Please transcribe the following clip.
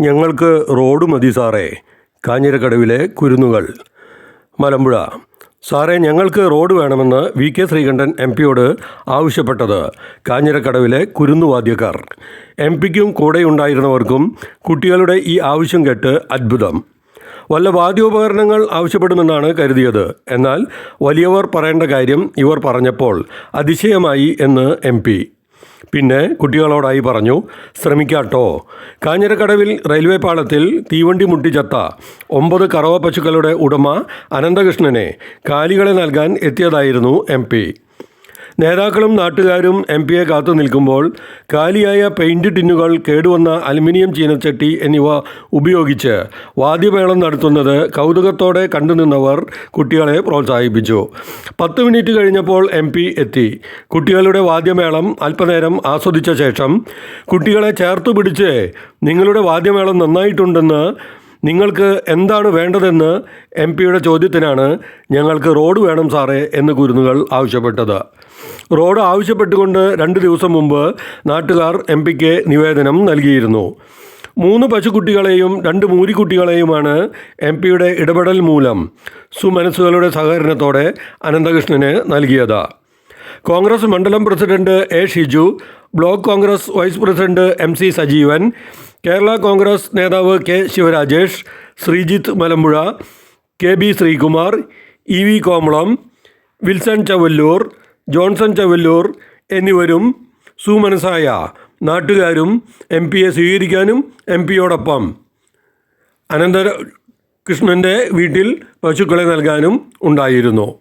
ഞങ്ങൾക്ക് റോഡ് മതി സാറേ. കാഞ്ഞിരക്കടവിലെ കുരുന്നുകൾ. മലമ്പുഴ. സാറേ ഞങ്ങൾക്ക് റോഡ് വേണമെന്ന് വി കെ ശ്രീകണ്ഠൻ എം പിയോട് ആവശ്യപ്പെട്ടത് കാഞ്ഞിരക്കടവിലെ കുരുന്നുവാദ്യക്കാർ എം പിക്കും കൂടെയുണ്ടായിരുന്നവർക്കും കുട്ടികളുടെ ഈ ആവശ്യം കേട്ട് അത്ഭുതം. വല്ല വാദ്യോപകരണങ്ങൾ ആവശ്യപ്പെടുമെന്നാണ് കരുതിയത്. എന്നാൽ വലിയവർ പറയേണ്ട കാര്യം ഇവർ പറഞ്ഞപ്പോൾ അതിശയമായി എന്ന് എം പിന്നെ കുട്ടികളോടായി പറഞ്ഞു ശ്രമിക്കാട്ടോ. കാഞ്ഞിരക്കടവിൽ റെയിൽവേ പാളത്തിൽ തീവണ്ടി മുട്ടിച്ചത്ത ഒമ്പത് കറവ പശുക്കളുടെ ഉടമ അനന്തകൃഷ്ണനെ കാലികളെ നൽകാൻ എത്തിയതായിരുന്നു എം നേതാക്കളും നാട്ടുകാരും എം പിയെ കാത്തു നിൽക്കുമ്പോൾ കാലിയായ പെയിന്റ് ടിന്നുകൾ കേടുവന്ന അലുമിനിയം ചീനച്ചട്ടി എന്നിവ ഉപയോഗിച്ച് വാദ്യമേളം നടത്തുന്നത് കൗതുകത്തോടെ കണ്ടുനിന്നവർ കുട്ടികളെ പ്രോത്സാഹിപ്പിച്ചു. പത്ത് മിനിറ്റ് കഴിഞ്ഞപ്പോൾ എം പി എത്തി. കുട്ടികളുടെ വാദ്യമേളം അല്പനേരം ആസ്വദിച്ച ശേഷം കുട്ടികളെ ചേർത്തു പിടിച്ച് നിങ്ങളുടെ വാദ്യമേളം നന്നായിട്ടുണ്ടെന്ന് നിങ്ങൾക്ക് എന്താണ് വേണ്ടതെന്ന് എം പിയുടെ ചോദ്യത്തിനാണ് ഞങ്ങൾക്ക് റോഡ് വേണം സാറേ എന്ന് കുരുന്നുകൾ ആവശ്യപ്പെട്ടത്. റോഡ് ആവശ്യപ്പെട്ടുകൊണ്ട് രണ്ട് ദിവസം മുമ്പ് നാട്ടുകാർ എം പിക്ക് നിവേദനം നൽകിയിരുന്നു. മൂന്ന് പശുക്കുട്ടികളെയും രണ്ട് മൂരിക്കുട്ടികളെയുമാണ് എം പിയുടെ ഇടപെടൽ മൂലം സുമനസ്സുകളുടെ സഹകരണത്തോടെ അനന്തകൃഷ്ണന് നൽകിയത്. കോൺഗ്രസ് മണ്ഡലം president A Shiju block Congress vice president M C Sajeevan Kerala Congress നേതാവ് K Sivarajesh Sreejith Malampuzha K B Sreekumar E V Komalam Wilson Chavalloor Johnson Chavalloor എന്നിവരും സുമനസായ നാട്ടുകാരും എം പിയെ സ്വീകരിക്കാനും എം പിയോടൊപ്പം. അനന്തര കൃഷ്ണന്റെ വീട്ടിൽ പശുക്കളെ നൽകാനും ഉണ്ടായിരുന്നു.